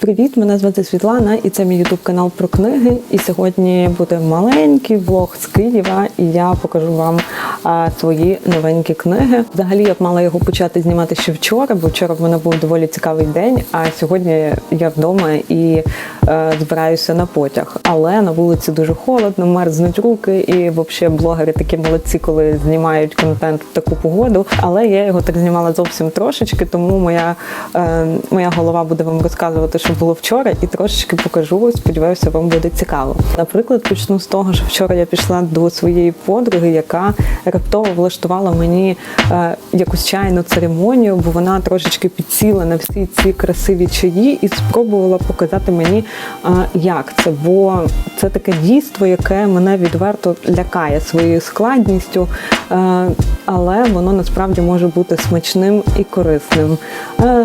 Привіт, мене звати Світлана, і це мій ютуб канал про книги. І сьогодні буде маленький влог з Києва, і я покажу вам а, свої новенькі книги. Взагалі я б мала його почати знімати ще вчора, бо вчора в мене був доволі цікавий день. А сьогодні я вдома і е, збираюся на потяг. Але на вулиці дуже холодно, мерзнуть руки, і взагалі блогери такі молодці, коли знімають контент в таку погоду. Але я його так знімала зовсім трошечки, тому моя, е, моя голова буде вам розказувати, що було вчора, і трошечки покажу. Сподіваюся, вам буде цікаво. Наприклад, почну з того, що вчора я пішла до своєї подруги, яка раптово влаштувала мені е, якусь чайну церемонію, бо вона трошечки підсіла на всі ці красиві чаї і спробувала показати мені, е, як це. Бо це таке дійство, яке мене відверто лякає своєю складністю, е, але воно насправді може бути смачним і корисним.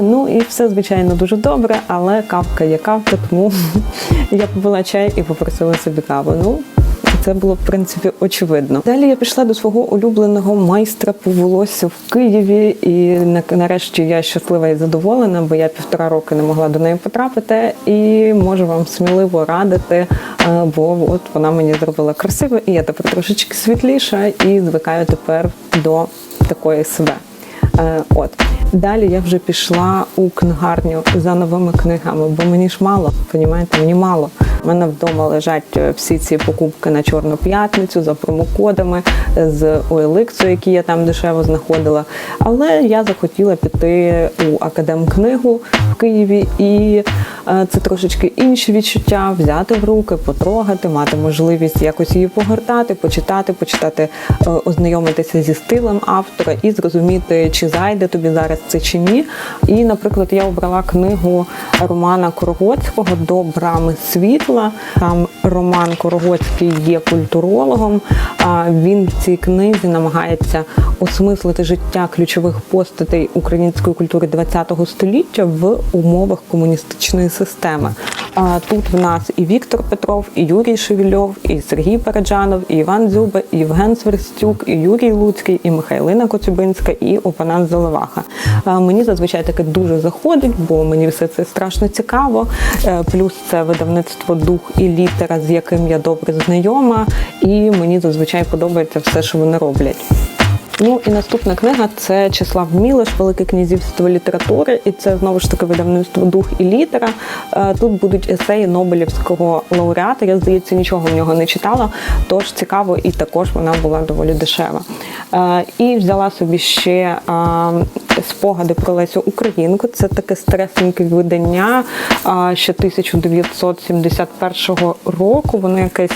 Ну і все, звичайно, дуже добре, але кавка є кавка, тому я попила чай і попросила собі каву. Ну, це було в принципі очевидно. Далі я пішла до свого улюбленого майстра по волосю в Києві, і нарешті я щаслива і задоволена, бо я півтора роки не могла до неї потрапити, і можу вам сміливо радити, е, бо от вона мені зробила красиво, і я тепер трошечки світліша і звикаю тепер до такої себе. Е, От далі я вже пішла у книгарню за новими книгами, бо мені ж мало, понімаєте, мені мало. У мене вдома лежать е, всі ці покупки на Чорну п'ятницю за промокодами е, з OLX, які я там дешево знаходила. Але я захотіла піти у академкнигу в Києві, і це трошечки інші відчуття взяти в руки, потрогати, мати можливість якось її погортати, почитати, почитати, е, ознайомитися зі стилем автора і зрозуміти, чи зайде тобі зараз це чи ні. І, наприклад, я обрала книгу Романа Корогоцького до брами світла. Там Роман Корогоцький є культурологом. А Він в цій книзі намагається осмислити життя ключових постатей української культури ХХ століття в умовах комуністичної системи. Тут в нас і Віктор Петров, і Юрій Шевільов, і Сергій Параджанов, і Іван Дзюба, і Євген Сверстюк, і Юрій Луцький, і Михайлина Коцюбинська, і Опанас Заливаха. Мені зазвичай таке дуже заходить, бо мені все це страшно цікаво. Е, Плюс це видавництво дух і літера, з яким я добре знайома, і мені зазвичай подобається все, що вони роблять. Ну і наступна книга це Числав Мілиш, Велике князівство літератури, і це знову ж таки видавництво дух і літера. Е, Тут будуть есеї Нобелівського лауреата. Я здається, нічого в нього не читала, тож цікаво, і також вона була доволі дешева. Е, І взяла собі ще е, спогади про Лесю Українку. Це таке стресеньке видання ще 1971 року. Воно якесь.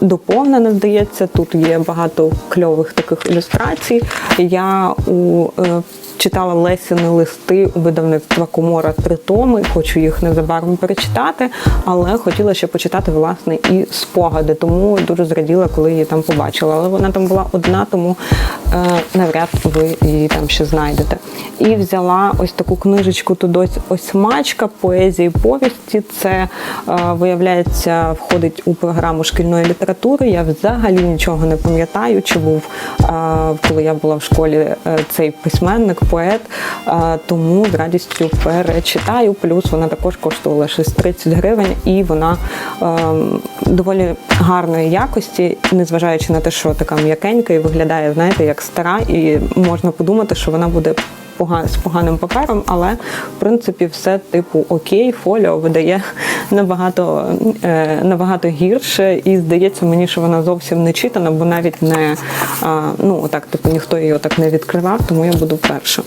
Доповнене, здається. Тут є багато кльових таких ілюстрацій. Я у е, читала Лесіни листи у видавництва Комора три томи. Хочу їх незабаром перечитати, але хотіла ще почитати власне і спогади. Тому дуже зраділа, коли її там побачила. Але вона там була одна, тому навряд ви її там ще знайдете. І взяла ось таку книжечку тут ось осьмачка поезії повісті. Це е, виявляється входить у програму шкільної літератури. Я взагалі нічого не пам'ятаю, чи був е, коли я була в школі е, цей письменник, поет. Е, Тому з радістю перечитаю. Плюс вона також коштувала щось 30 гривень, і вона е, доволі гарної якості, незважаючи на те, що така м'якенька і виглядає, знаєте, як стара, і можна подумати, що вона буде з поганим папером, але в принципі все типу окей, фоліо видає набагато, е, набагато гірше, і здається мені, що вона зовсім не читана, бо навіть не е, ну так, типу ніхто її так не відкривав, тому я буду перша.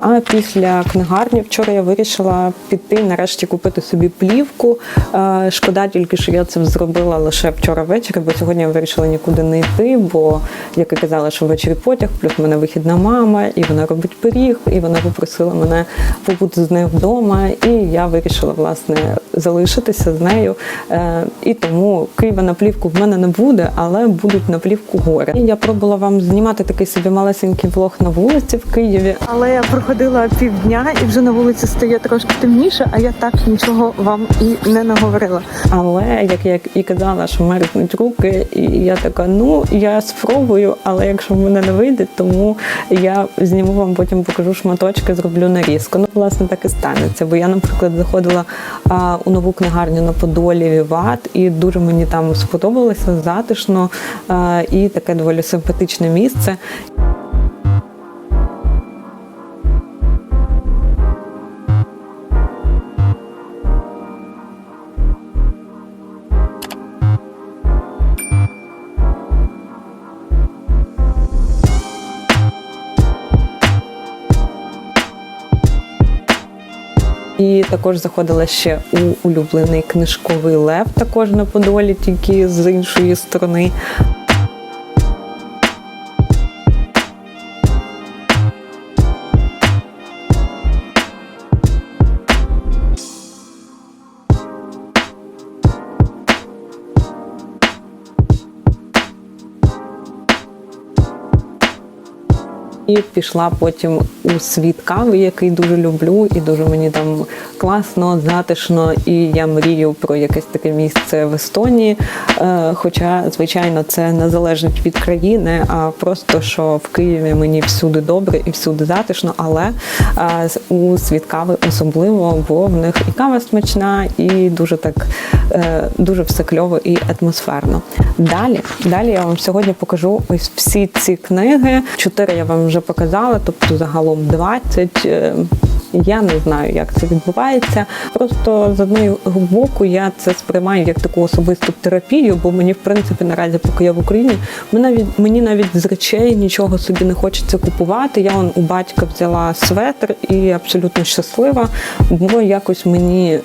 А після книгарні вчора я вирішила піти нарешті купити собі плівку. Е, Шкода тільки, що я це зробила лише вчора ввечері, бо сьогодні я вирішила нікуди не йти, бо як і казала, що ввечері потяг, плюс в мене вихідна мама, і вона робить пиріг, і вона попросила мене побути з нею вдома. І я вирішила власне залишитися з нею. Е, І тому Києва на плівку в мене не буде, але будуть на плівку гори. Я пробувала вам знімати такий собі малесенький влог на вулиці в Києві. Але я ходила півдня і вже на вулиці стає трошки темніше, а я так нічого вам і не наговорила. Але як я і казала, що мерзнуть руки, і я така, ну я спробую, але якщо мене не вийде, тому я зніму вам потім покажу шматочки, зроблю нарізку. Ну, власне, так і станеться. Бо я, наприклад, заходила а, у нову книгарню на Подолі Віват, і дуже мені там сподобалося затишно а, і таке доволі симпатичне місце. Також заходила ще у улюблений книжковий лев, також на Подолі, тільки з іншої сторони. І пішла потім у світ кави, який дуже люблю, і дуже мені там класно, затишно. І я мрію про якесь таке місце в Естонії. Е, Хоча, звичайно, це не залежить від країни, а просто що в Києві мені всюди добре і всюди затишно. Але е, у світ кави особливо, бо в них і кава смачна, і дуже так е, дуже все кльово і атмосферно. Далі, далі я вам сьогодні покажу ось всі ці книги. Чотири я вам вже показала, тобто загалом 20. Я не знаю, як це відбувається. Просто з одного боку я це сприймаю як таку особисту терапію, бо мені, в принципі, наразі, поки я в Україні, мені навіть, мені навіть з речей нічого собі не хочеться купувати. Я он у батька взяла светр і абсолютно щаслива, бо якось мені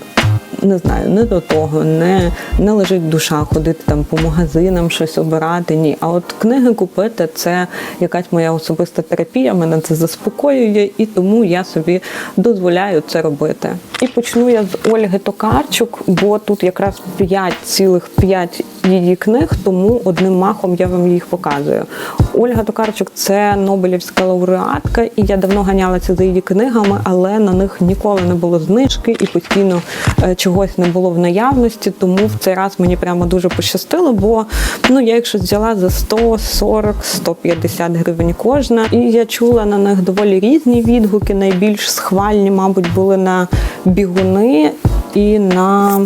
не знаю, не до того, не, не лежить душа ходити там по магазинам, щось обирати. Ні. А от книги купити це якась моя особиста терапія, мене це заспокоює, і тому я собі дозволяю це робити. І почну я з Ольги Токарчук, бо тут якраз 5 цілих 5 її книг, тому одним махом я вам їх показую. Ольга Токарчук це Нобелівська лауреатка, і я давно ганялася за її книгами, але на них ніколи не було знижки і постійно е, чогось не було в наявності. Тому в цей раз мені прямо дуже пощастило, бо ну я щось взяла за 140-150 гривень кожна. І я чула на них доволі різні відгуки. Найбільш схвальні, мабуть, були на бігуни і на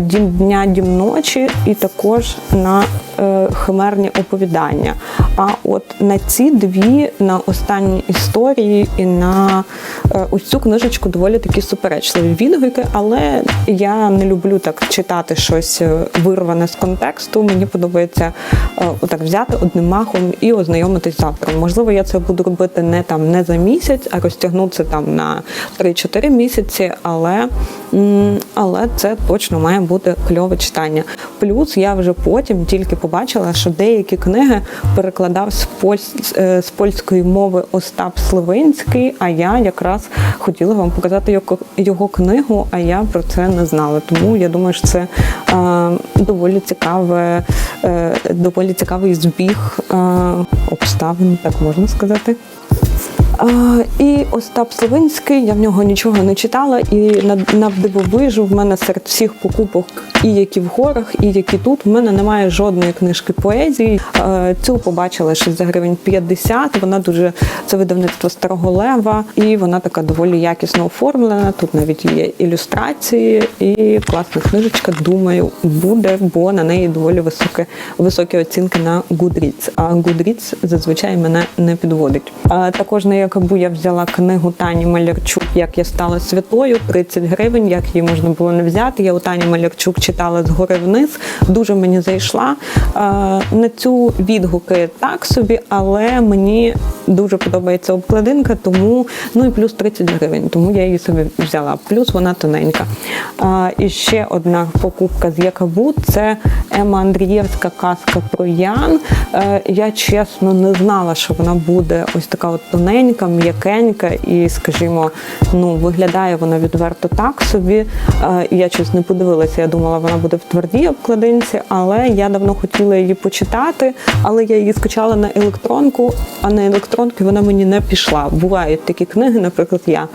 дім дня, дім ночі, і також на е, химерні оповідання. А от на ці дві, на останні історії і на е, ось цю книжечку доволі такі суперечливі відгуки, але я не люблю так читати щось е, вирване з контексту. Мені подобається е, отак взяти одним махом і ознайомитись завтра. Можливо, я це буду робити не там не за місяць, а розтягнути там на 3-4 місяці, але, але це точно має бути кльове читання. Плюс я вже потім тільки побачила, що деякі книги перекладав з, поль- е, з польської мови Остап Сливинський, а я якраз хотіла вам показати його, книгу, а я про це не знала. Тому я думаю, що це е, доволі цікаве, е, доволі цікавий збіг е, обставин, так можна сказати. І Остап Словинський, я в нього нічого не читала, і на, на в мене серед всіх покупок, і які в горах, і які тут, в мене немає жодної книжки поезії. Цю побачила ще за гривень 50. Вона дуже це видавництво Старого Лева, і вона така доволі якісно оформлена. Тут навіть є ілюстрації, і класна книжечка, думаю, буде, бо на неї доволі високе, високі оцінки на Goodreads. А Goodreads зазвичай мене не підводить. Також на Якобу я взяла книгу Тані Малярчук, як я стала святою, 30 гривень, як її можна було не взяти. Я у Тані Малярчук читала згори вниз, дуже мені зайшла. А, На цю відгуки так собі, але мені дуже подобається обкладинка, тому ну і плюс 30 гривень, тому я її собі взяла. Плюс вона тоненька. А, І ще одна покупка з Якабу це Ема Андрієвська казка про Ян. Е, Я чесно не знала, що вона буде ось така от тоненька. Тоненька, м'якенька і, скажімо, ну виглядає вона відверто так собі. Е, Я щось не подивилася. Я думала, вона буде в твердій обкладинці, але я давно хотіла її почитати. Але я її скачала на електронку, а на електронки вона мені не пішла. Бувають такі книги, наприклад, я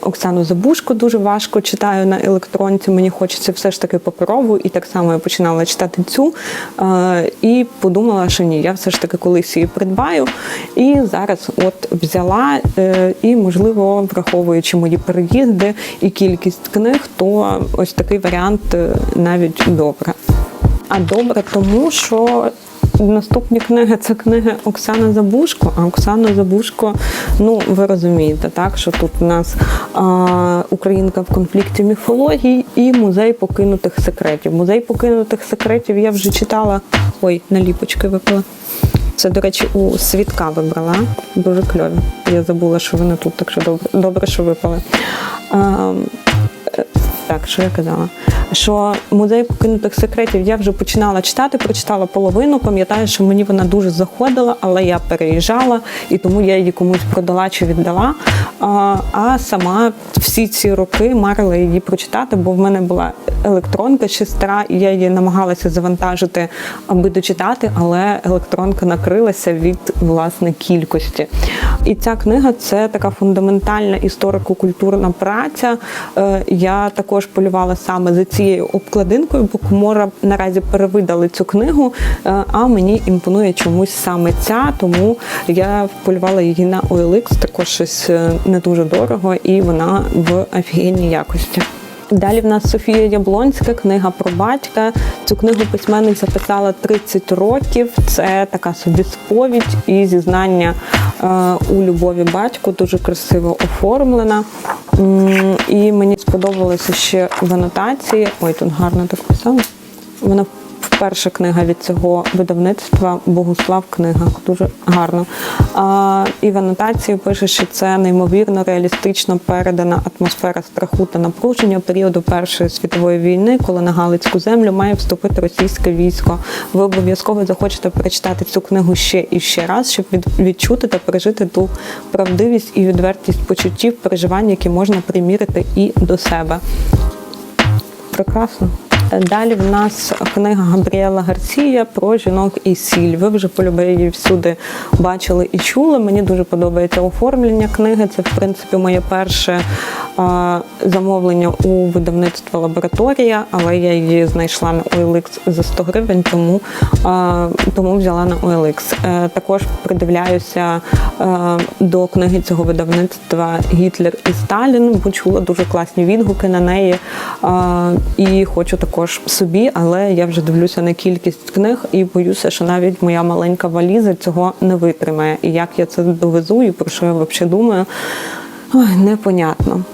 Оксану Забушко дуже важко читаю на електронці. Мені хочеться все ж таки паперову, і так само я починала читати цю е, і подумала, що ні, я все ж таки колись її придбаю. І зараз от взяла, е, і можливо, враховуючи мої переїзди і кількість книг, то ось такий варіант е, навіть добре. А добре, тому що наступні книги це книги Оксани Забушко. А Оксана Забушко, ну ви розумієте, так що тут у нас а, Українка в конфлікті міфології і музей покинутих секретів. Музей покинутих секретів я вже читала. Ой, наліпочки випала. Це, до речі, у свідка вибрала. Дуже кльові. Я забула, що вони тут, так що добре, добре що випали. Так, що я казала? Що музей покинутих секретів я вже починала читати, прочитала половину. Пам'ятаю, що мені вона дуже заходила, але я переїжджала і тому я її комусь продала чи віддала. А, а сама всі ці роки марила її прочитати, бо в мене була електронка ще стара, і я її намагалася завантажити, аби дочитати, але електронка накрилася від власне кількості. І ця книга це така фундаментальна історико-культурна праця. Е, Я також полювала саме за цією обкладинкою, бо Комора наразі перевидали цю книгу, е, а мені імпонує чомусь саме ця, тому я полювала її на OLX, також щось е, не дуже дорого, і вона в офігенній якості. Далі в нас Софія Яблонська, книга про батька. Цю книгу письменниця писала 30 років. Це така собі сповідь і зізнання е, у любові батьку, дуже красиво оформлена. І мені сподобалося ще в анотації. Ой, тут гарно так писала. Вона вперше книга від цього видавництва Богуслав книга. Дуже гарно. А, і в анотації пише, що це неймовірно реалістично передана атмосфера страху та напруження періоду Першої світової війни, коли на Галицьку землю має вступити російське військо. Ви обов'язково захочете перечитати цю книгу ще і ще раз, щоб від, відчути та пережити ту правдивість і відвертість почуттів, переживань, які можна примірити і до себе. Прекрасно. Далі в нас книга Габріела Гарсія про жінок і сіль. Ви вже полюбе її всюди бачили і чули. Мені дуже подобається оформлення книги. Це, в принципі, моє перше замовлення у видавництва лабораторія, але я її знайшла на OLX за 100 гривень, тому, тому взяла на OLX. Е, також придивляюся е, до книги цього видавництва Гітлер і Сталін, бо чула дуже класні відгуки на неї. І хочу також собі, але я вже дивлюся на кількість книг і боюся, що навіть моя маленька валіза цього не витримає. І як я це довезу, і про що я взагалі думаю. Ой, непонятно.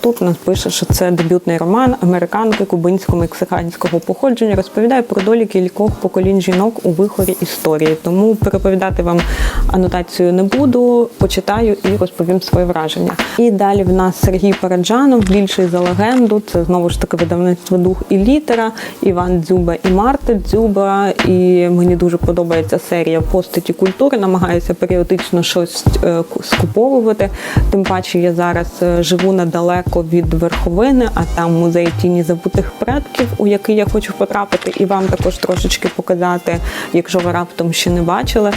Тут нас пише, що це дебютний роман американки кубинсько-мексиканського походження. Розповідає про долі кількох поколінь жінок у вихорі історії. Тому переповідати вам анотацію не буду, почитаю і розповім своє враження. І далі в нас Сергій Параджанов, більший за легенду. Це знову ж таки видавництво дух і літера, Іван Дзюба і Марта Дзюба. І мені дуже подобається серія постаті культури. Намагаюся періодично щось е, скуповувати. Тим паче я зараз е, живу недалеко від верховини, а там музей тіні забутих предків, у який я хочу потрапити, і вам також трошечки показати, якщо ви раптом ще не бачили.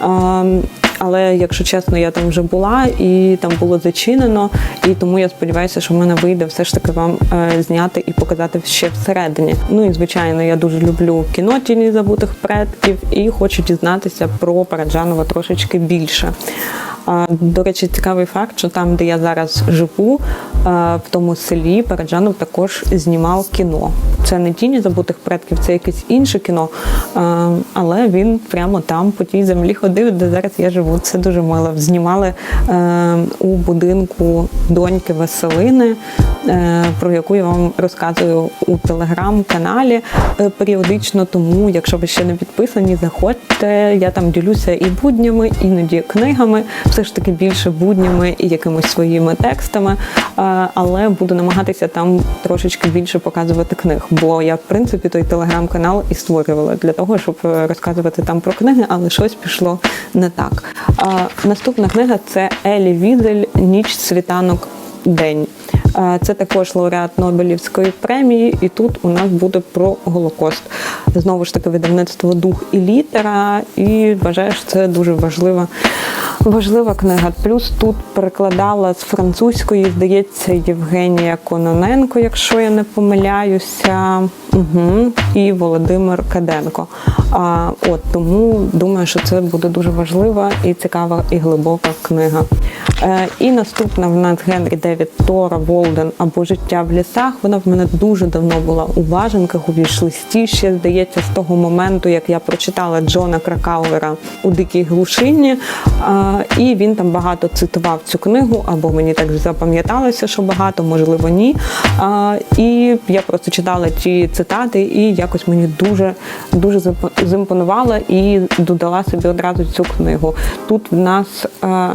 Ем, Але якщо чесно, я там вже була і там було зачинено, і тому я сподіваюся, що в мене вийде все ж таки вам е, зняти і показати ще всередині. Ну і звичайно, я дуже люблю кіно тіні забутих предків і хочу дізнатися про Параджанова трошечки більше. До речі, цікавий факт, що там, де я зараз живу, в тому селі Параджанов також знімав кіно. Це не тіні забутих предків, це якесь інше кіно. Але він прямо там по тій землі ходив, де зараз я живу. Це дуже мило. Знімали у будинку доньки Веселини, е, про яку я вам розказую у телеграм-каналі е, періодично. Тому, якщо ви ще не підписані, заходьте. Я там ділюся і буднями, іноді книгами. Все ж таки більше буднями і якимось своїми текстами, е, але буду намагатися там трошечки більше показувати книг. Бо я, в принципі, той телеграм-канал і створювала для того, щоб е, розказувати там про книги, але щось пішло не так. Е, Наступна книга це Елі Візель Ніч світанок. День це також лауреат Нобелівської премії, і тут у нас буде про Голокост. Знову ж таки, видавництво дух і літера, і вважаю, що це дуже важлива, важлива книга. Плюс тут перекладала з французької, здається, Євгенія Кононенко, якщо я не помиляюся, угу, і Володимир Каденко. А, от тому думаю, що це буде дуже важлива і цікава і глибока книга. Е, і наступна в нас Генрі Девід Тора Волден або Життя в лісах. Вона в мене дуже давно була у важенках, у. Ще здається, з того моменту, як я прочитала Джона Кракауера у Дикій глушині. Е, і він там багато цитував цю книгу, або мені так запам'яталося, що багато, можливо, ні. Е, і я просто читала ті цитати, і якось мені дуже дуже зімпонувала і додала собі одразу цю книгу. Тут в нас е,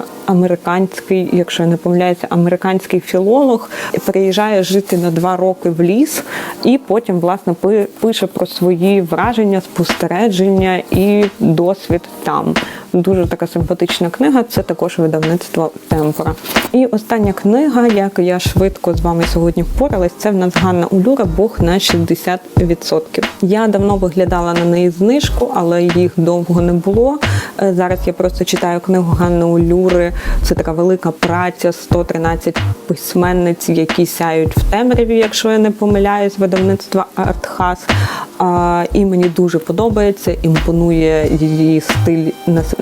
американський, якщо я не помиляюся, американський філолог приїжджає жити на два роки в ліс, і потім власне пише про свої враження, спостереження і досвід там. Дуже така симпатична книга. Це також видавництво Темпора. І остання книга, як я швидко з вами сьогодні впоралась, це в нас Ганна Улюра Бог на 60%. Я давно виглядала на неї знижку, але їх довго не було. Е, Зараз я просто читаю книгу Ганни Улюри. Це така велика праця, 113 письменниць, які сяють в темряві, якщо я не помиляюсь, видавництва Артхас. І мені дуже подобається, імпонує її стиль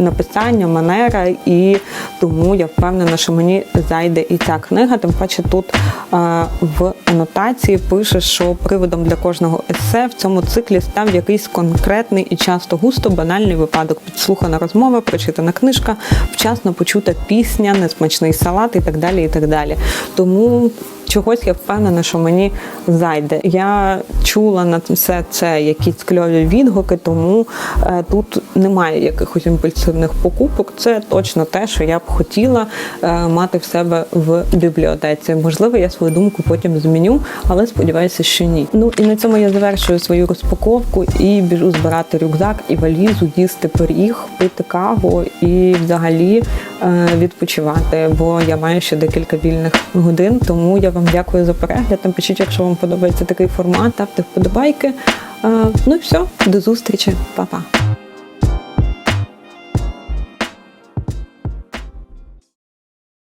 написання, манера, і тому я впевнена, що мені зайде і ця книга. Тим паче тут а, в анотації пише, що приводом для кожного есе в цьому циклі став якийсь конкретний і часто густо банальний випадок. Підслухана розмова, прочитана книжка, вчасно почута пісня, несмачний салат і так далі. І так далі. Тому чогось я впевнена, що мені зайде. Я чула на все це якісь кльові відгуки, тому е, тут немає якихось імпульсивних покупок. Це точно те, що я б хотіла е, мати в себе в бібліотеці. Можливо, я свою думку потім зміню, але сподіваюся, що ні. Ну і на цьому я завершую свою розпаковку і біжу збирати рюкзак і валізу, їсти пиріг, пити каву і взагалі відпочивати. Бо я маю ще декілька вільних годин. Тому я вам дякую за перегляд. Напишіть, якщо вам подобається такий формат, ставте вподобайки. Е, Ну і все, до зустрічі, Па-па.